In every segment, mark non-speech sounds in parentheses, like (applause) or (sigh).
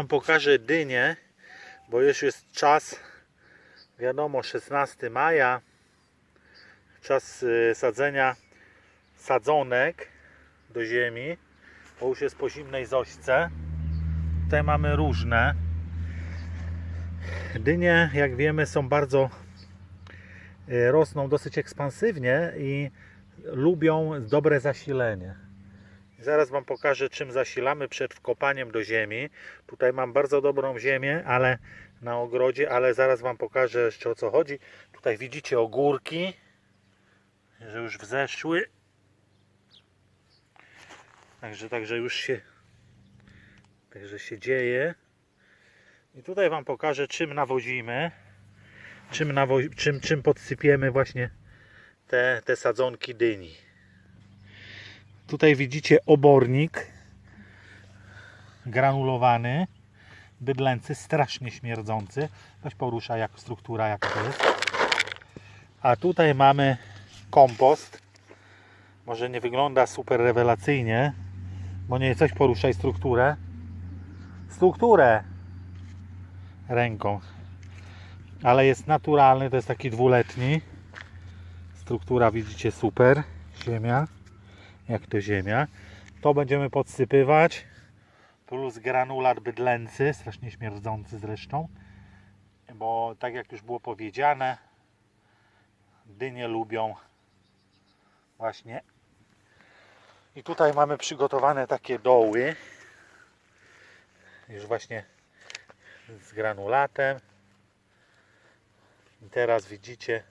Wam pokażę dynię, bo już jest czas, wiadomo, 16 maja, czas y, sadzenia sadzonek do ziemi, bo już jest po zimnej zośce. Tutaj mamy różne. Dynie, jak wiemy, są bardzo y, rosną dosyć ekspansywnie i lubią dobre zasilenie. Zaraz Wam pokażę, czym zasilamy przed wkopaniem do ziemi. Tutaj mam bardzo dobrą ziemię, ale na ogrodzie, ale zaraz Wam pokażę jeszcze o co chodzi. Tutaj widzicie ogórki, że już wzeszły. Także, także już się także się dzieje. I tutaj Wam pokażę, czym nawozimy, czym, nawo- czym, czym podsypiemy właśnie te, te sadzonki dyni. Tutaj widzicie obornik granulowany, bydlęcy, strasznie śmierdzący. Weź porusza jak struktura, jak to jest. A tutaj mamy kompost. Może nie wygląda super rewelacyjnie, bo nie coś poruszaj strukturę. Strukturę ręką. Ale jest naturalny, to jest taki dwuletni. Struktura widzicie super. Ziemia jak to ziemia. To będziemy podsypywać. Plus granulat bydlęcy, strasznie śmierdzący zresztą. Bo tak jak już było powiedziane, dynie lubią właśnie. I tutaj mamy przygotowane takie doły. Już właśnie z granulatem. I teraz widzicie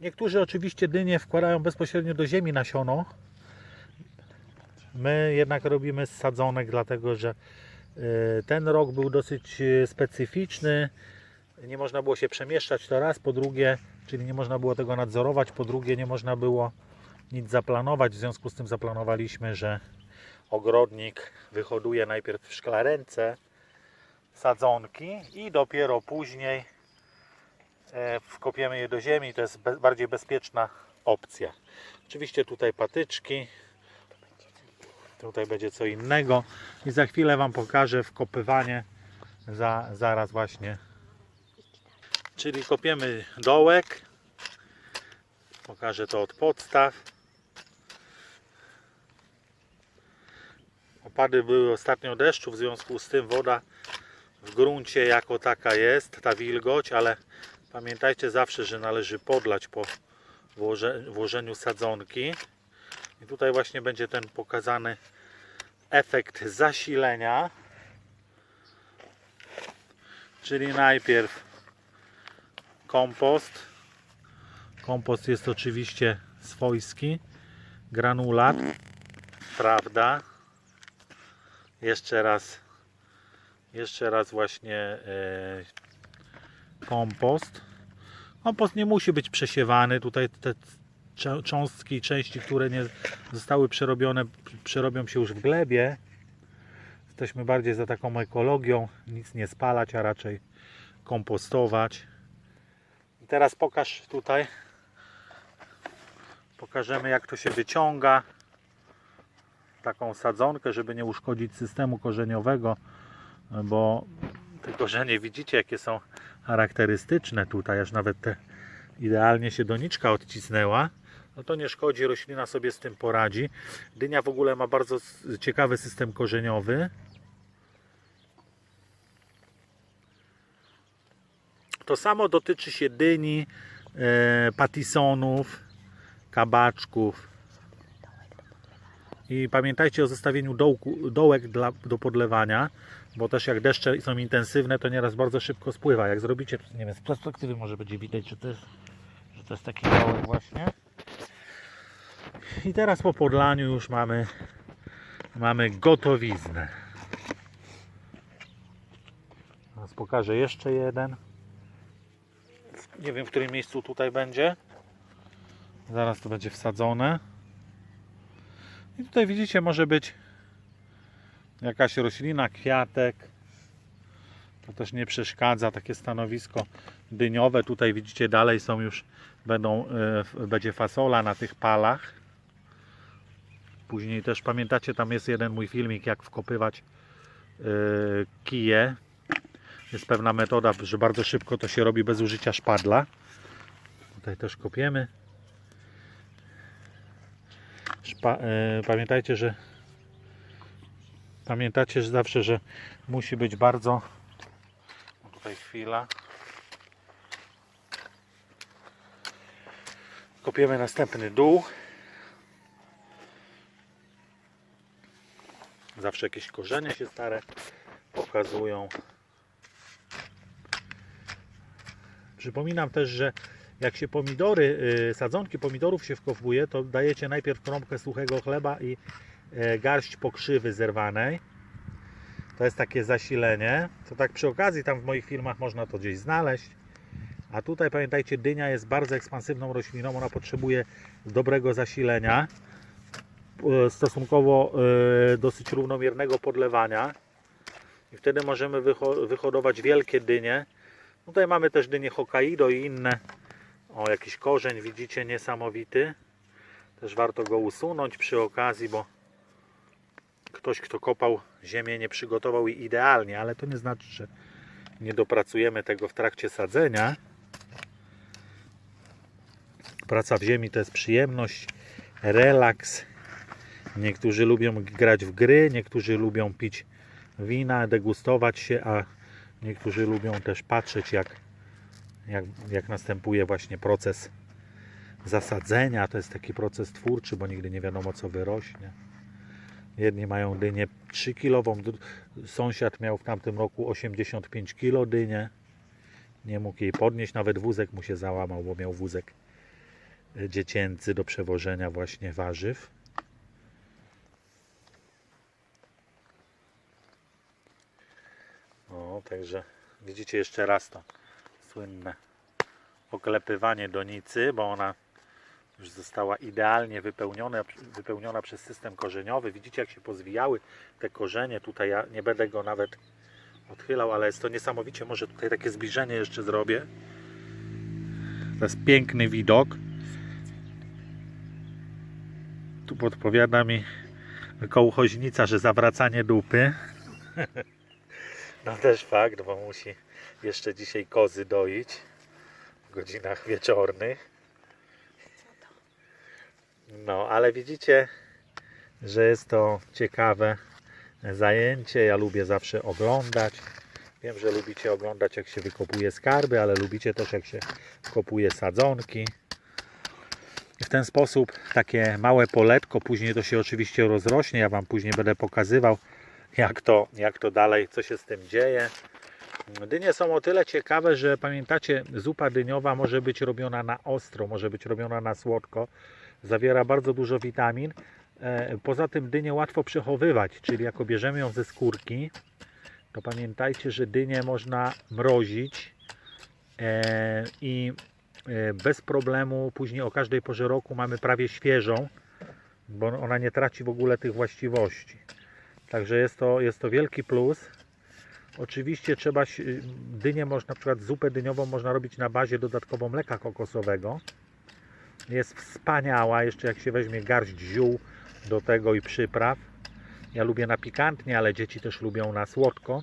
Niektórzy oczywiście dynie wkładają bezpośrednio do ziemi nasiono. My jednak robimy sadzonek, dlatego że y, ten rok był dosyć y, specyficzny. Nie można było się przemieszczać to raz, po drugie, czyli nie można było tego nadzorować, po drugie nie można było nic zaplanować. W związku z tym zaplanowaliśmy, że ogrodnik wyhoduje najpierw w szklarence sadzonki i dopiero później wkopiemy je do ziemi. To jest bardziej bezpieczna opcja. Oczywiście tutaj patyczki. Tutaj będzie co innego. I za chwilę Wam pokażę wkopywanie. Za, zaraz właśnie. Czyli kopiemy dołek. Pokażę to od podstaw. Opady były ostatnio deszczu, w związku z tym woda w gruncie jako taka jest, ta wilgoć, ale Pamiętajcie zawsze, że należy podlać po włoże, włożeniu sadzonki. I tutaj właśnie będzie ten pokazany efekt zasilenia. Czyli najpierw kompost. Kompost jest oczywiście swojski. Granulat. Prawda. Jeszcze raz. Jeszcze raz właśnie e, kompost. Kompost nie musi być przesiewany. Tutaj te cząstki, części, które nie zostały przerobione, przerobią się już w glebie. Jesteśmy bardziej za taką ekologią. Nic nie spalać, a raczej kompostować. I teraz pokaż tutaj. Pokażemy jak to się wyciąga. Taką sadzonkę, żeby nie uszkodzić systemu korzeniowego, bo te korzenie widzicie jakie są charakterystyczne tutaj, aż nawet te idealnie się doniczka odcisnęła, no to nie szkodzi, roślina sobie z tym poradzi. Dynia w ogóle ma bardzo ciekawy system korzeniowy. To samo dotyczy się dyni, e, patisonów, kabaczków. I pamiętajcie o zostawieniu dołku, dołek dla, do podlewania, bo też jak deszcze są intensywne, to nieraz bardzo szybko spływa. Jak zrobicie, nie wiem, z perspektywy może będzie widać, że to jest, że to jest taki dołek właśnie. I teraz po podlaniu już mamy, mamy gotowiznę. Teraz pokażę jeszcze jeden. Nie wiem, w którym miejscu tutaj będzie. Zaraz to będzie wsadzone. I tutaj widzicie, może być jakaś roślina, kwiatek. To też nie przeszkadza, takie stanowisko dyniowe. Tutaj widzicie, dalej są już, będą, e, będzie fasola na tych palach. Później też pamiętacie, tam jest jeden mój filmik, jak wkopywać yy, kije. Jest pewna metoda, że bardzo szybko to się robi bez użycia szpadla. Tutaj też kopiemy. Szpa, yy, pamiętajcie, że pamiętacie że zawsze, że musi być bardzo tutaj chwila. Kopiemy następny dół. Zawsze jakieś korzenie się stare pokazują. Przypominam też, że jak się pomidory, y, sadzonki pomidorów się wkopuje, to dajecie najpierw kromkę suchego chleba i e, garść pokrzywy zerwanej. To jest takie zasilenie. To tak przy okazji, tam w moich filmach można to gdzieś znaleźć. A tutaj pamiętajcie, dynia jest bardzo ekspansywną rośliną. Ona potrzebuje dobrego zasilenia. e, Stosunkowo e, dosyć równomiernego podlewania. I wtedy możemy wyho- wyhodować wielkie dynie. Tutaj mamy też dynie Hokkaido i inne. O, jakiś korzeń widzicie niesamowity. Też warto go usunąć przy okazji, bo ktoś, kto kopał ziemię, nie przygotował jej idealnie, ale to nie znaczy, że nie dopracujemy tego w trakcie sadzenia. Praca w ziemi to jest przyjemność, relaks. Niektórzy lubią grać w gry, niektórzy lubią pić wina, degustować się, a niektórzy lubią też patrzeć, jak, jak, jak następuje właśnie proces zasadzenia. To jest taki proces twórczy, bo nigdy nie wiadomo, co wyrośnie. Jedni mają dynię 3 kilową, dru- sąsiad miał w tamtym roku 85 kilo dynię. Nie mógł jej podnieść, nawet wózek mu się załamał, bo miał wózek e, dziecięcy do przewożenia właśnie warzyw. O, także widzicie jeszcze raz to słynne oklepywanie donicy, bo ona już została idealnie wypełniona, wypełniona przez system korzeniowy. Widzicie jak się pozwijały te korzenie. Tutaj ja nie będę go nawet odchylał, ale jest to niesamowicie. Może tutaj takie zbliżenie jeszcze zrobię. To jest piękny widok. Tu podpowiada mi kołchoźnica, że zawracanie dupy. (laughs) No też fakt, bo musi jeszcze dzisiaj kozy doić w godzinach wieczornych. No, ale widzicie, że jest to ciekawe zajęcie. Ja lubię zawsze oglądać. Wiem, że lubicie oglądać, jak się wykopuje skarby, ale lubicie też, jak się kopuje sadzonki. W ten sposób takie małe poletko, później to się oczywiście rozrośnie. Ja Wam później będę pokazywał, jak to, jak to dalej, co się z tym dzieje. Dynie są o tyle ciekawe, że pamiętacie, zupa dyniowa może być robiona na ostro, może być robiona na słodko. Zawiera bardzo dużo witamin. E, Poza tym dynię łatwo przechowywać, czyli jak bierzemy ją ze skórki, to pamiętajcie, że dynię można mrozić e, i e, bez problemu później o każdej porze roku mamy prawie świeżą, bo ona nie traci w ogóle tych właściwości. Także jest to, jest to wielki plus. Oczywiście trzeba, dynię można, na przykład zupę dyniową można robić na bazie dodatkowo mleka kokosowego. Jest wspaniała, jeszcze jak się weźmie garść ziół do tego i przypraw. Ja lubię na pikantnie, ale dzieci też lubią na słodko.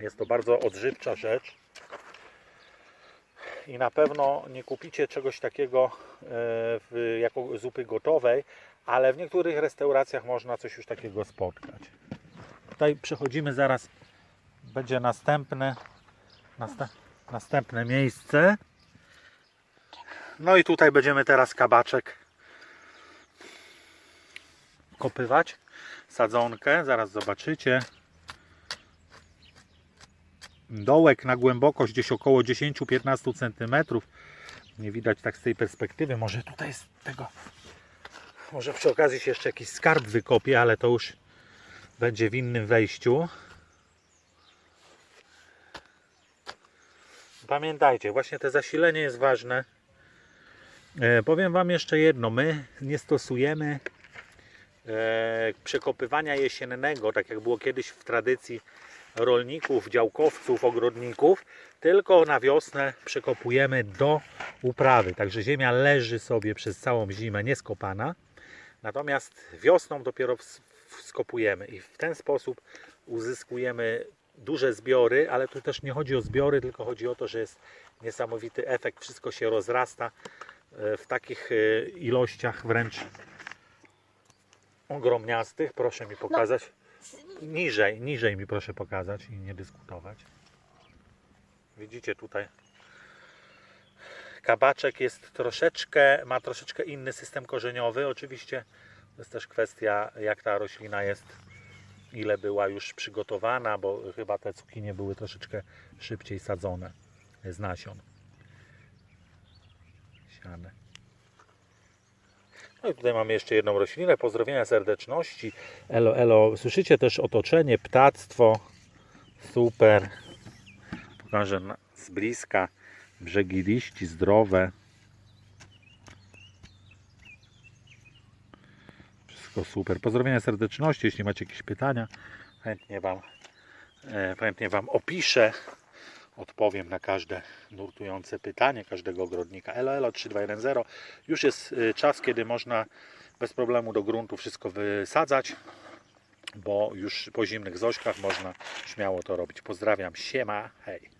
Jest to bardzo odżywcza rzecz. I na pewno nie kupicie czegoś takiego e, w, jako zupy gotowej, ale w niektórych restauracjach można coś już takiego spotkać. Tutaj przechodzimy zaraz, będzie następne, następne miejsce. No i tutaj będziemy teraz kabaczek kopywać, sadzonkę, zaraz zobaczycie. Dołek na głębokość gdzieś około 10-15 cm. Nie widać tak z tej perspektywy. Może tutaj z tego może przy okazji się jeszcze jakiś skarb wykopie, ale to już będzie w innym wejściu. Pamiętajcie, właśnie to zasilenie jest ważne. E, powiem Wam jeszcze jedno. My nie stosujemy e, przekopywania jesiennego, tak jak było kiedyś w tradycji rolników, działkowców, ogrodników, tylko na wiosnę przekopujemy do uprawy. Także ziemia leży sobie przez całą zimę nieskopana. Natomiast wiosną dopiero skopujemy i w ten sposób uzyskujemy duże zbiory, ale tu też nie chodzi o zbiory, tylko chodzi o to, że jest niesamowity efekt, wszystko się rozrasta e, w takich e, ilościach wręcz ogromniastych. Proszę mi pokazać. Niżej, niżej mi proszę pokazać i nie dyskutować. Widzicie tutaj kabaczek jest troszeczkę, ma troszeczkę inny system korzeniowy. Oczywiście to jest też kwestia, jak ta roślina jest, ile była już przygotowana, bo chyba te cukinie były troszeczkę szybciej sadzone z nasion. Siane. No i tutaj mamy jeszcze jedną roślinę. Pozdrowienia serdeczności. Elo, elo. Słyszycie też otoczenie, ptactwo. Super. Pokażę z bliska. Brzegi liści zdrowe. Wszystko super. Pozdrowienia serdeczności. Jeśli macie jakieś pytania, chętnie Wam, e, chętnie wam opiszę. Odpowiem na każde nurtujące pytanie każdego ogrodnika. Elo, elo 3210. Już jest y, czas, kiedy można bez problemu do gruntu wszystko wysadzać, bo już po zimnych zośkach można śmiało to robić. Pozdrawiam, siema, hej.